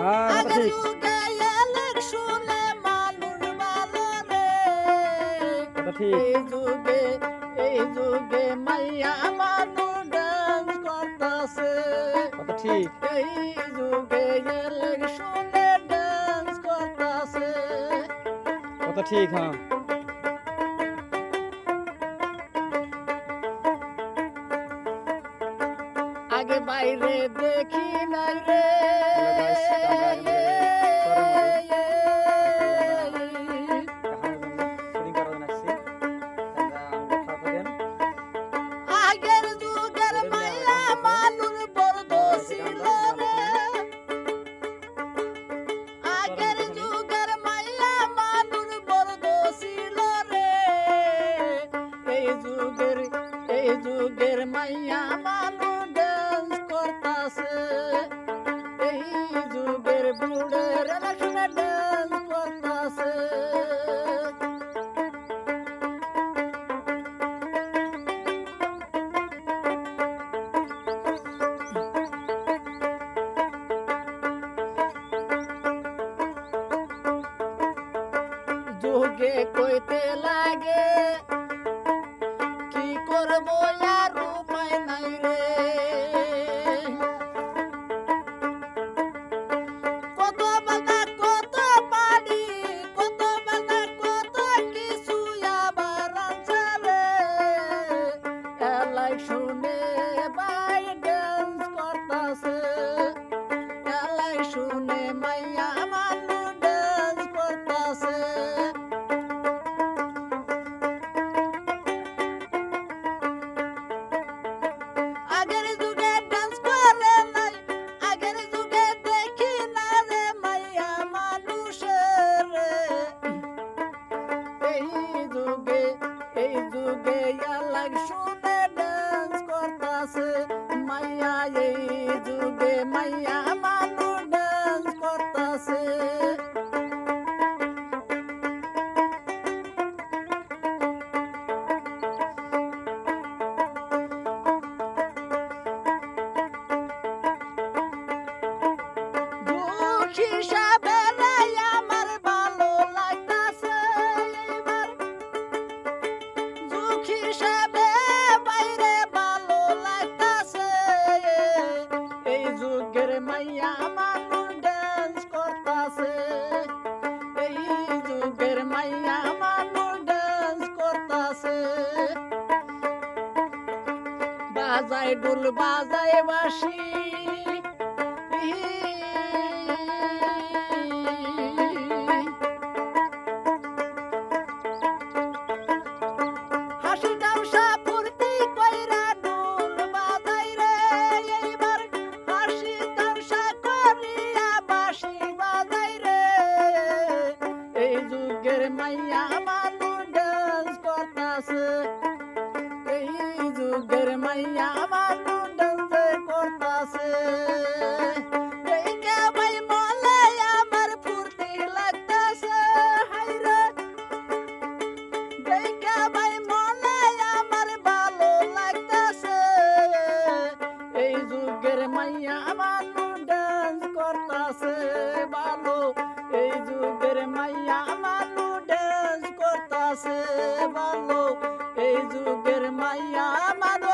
আগের যুগে এলের শুনে মানুষ ভালো রে। এই যুগে এই যুগে মাইয়া মানুষ ডান্স করতেছে। এই যুগে এলের শুনে ডান্স ঠিক হ্যাঁ। আগে বাইরে দেখি নাই রে। যুগে কইতে লাগে এলাই শুনে বাই ডান্স করতাছে। মাইয়া মানুষ ডান্স করতাছে দুঃখ করতাছে এই যুগের মাইয়া মানুষ ডান্স করতাছে। বাজায় ডুল বাজায় বাসি মাইয়া মানুষ ডান্স করতাছে। এই যুগের মাইয়া মানুষ ডান্স করতাছে। মাইয়া মানুষ ডান্স করতাছে। ভালো, এই যুগের মাইয়া করতাছে ভালো এই যুগের মাইয়া মানুষ